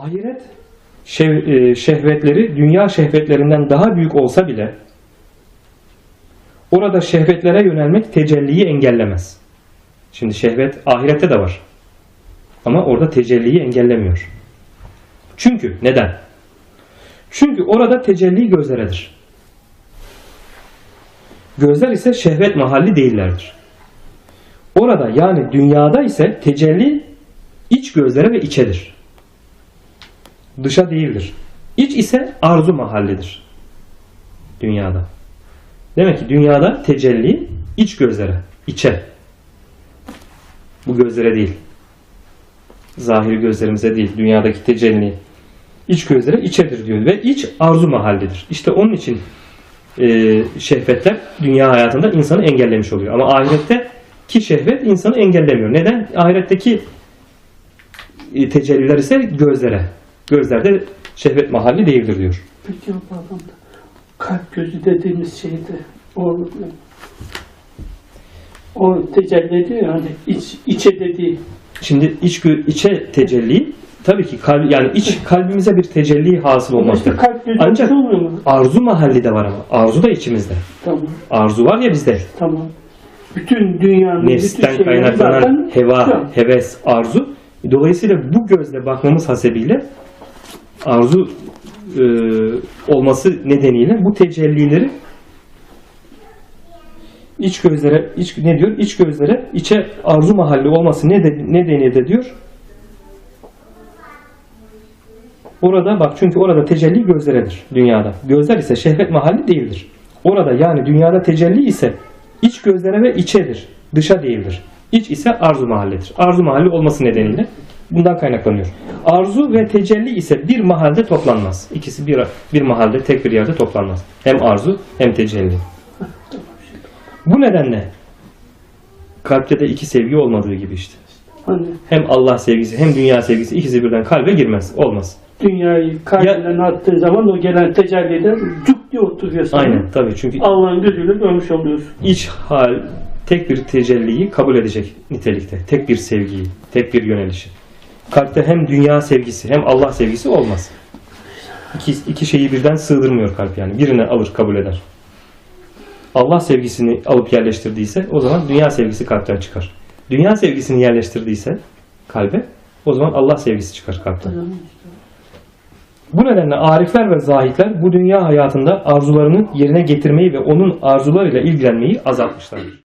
Ahiret e, şehvetleri dünya şehvetlerinden daha büyük olsa bile orada şehvetlere yönelmek tecelliyi engellemez. Şimdi şehvet ahirette de var. Ama orada tecelliyi engellemiyor. Çünkü neden? Çünkü orada tecelli gözleredir. Gözler ise şehvet mahalli değillerdir. Orada yani dünyada ise tecelli iç gözlere ve içedir. Dışa değildir. İç ise arzu mahallidir. Dünyada. Demek ki dünyada tecelli iç gözlere, içe. Bu gözlere değil. Zahiri gözlerimize değil. Dünyadaki tecelli iç gözlere içedir diyor. Ve iç arzu mahallidir. İşte onun için e, şehvetler dünya hayatında insanı engellemiş oluyor. Ama ahirette ki şehvet insanı engellemiyor. Neden? Ahiretteki e, tecelliler ise gözlere. Gözlerde şehvet mahalli değildir diyor. Peki o bağlamda kalp gözü dediğimiz şeyde o o tecelli ediyor hani iç, içe dediği Şimdi iç içe tecelli tabii ki kalp yani iç kalbimize bir tecelli hasıl ama işte kalp gözü Ancak-? Arzu mahalli de var ama. Arzu da içimizde. Tamam Arzu var ya bizde. tamam. Bütün dünyanın Nefsten kaynaklanan zaten heva, heves, arzu. Dolayısıyla bu gözle bakmamız hasebiyle arzu e, olması nedeniyle bu tecellileri iç gözlere iç ne diyor? İç gözlere içe arzu mahalli olması nede- nedeniyle de diyor. Orada bak çünkü orada tecelli gözleredir dünyada. Gözler ise şehvet mahalli değildir. Orada yani dünyada tecelli ise iç gözlere ve içedir. Dışa değildir. İç ise arzu mahallidir. Arzu mahalli olması nedeniyle bundan kaynaklanıyor. Arzu ve tecelli ise bir mahalde toplanmaz. İkisi bir, bir mahalde tek bir yerde toplanmaz. Hem arzu hem tecelli. Bu nedenle kalpte de iki sevgi olmadığı gibi işte. Hem Allah sevgisi hem dünya sevgisi ikisi birden kalbe girmez. Olmaz. dünyayı kalbinden attığın zaman o gelen tecellide cuk diye oturuyor sana. Aynen tabii çünkü Allah'ın gözüyle görmüş oluyorsun. iç hal tek bir tecelliyi kabul edecek nitelikte. Tek bir sevgiyi, tek bir yönelişi. Kalpte hem dünya sevgisi hem Allah sevgisi olmaz. İki, iki şeyi birden sığdırmıyor kalp yani. Birini alır kabul eder. Allah sevgisini alıp yerleştirdiyse o zaman dünya sevgisi kalpten çıkar. Dünya sevgisini yerleştirdiyse kalbe o zaman Allah sevgisi çıkar kalpten. Bu nedenle arifler ve zahitler bu dünya hayatında arzularını yerine getirmeyi ve onun arzularıyla ilgilenmeyi azaltmışlardır.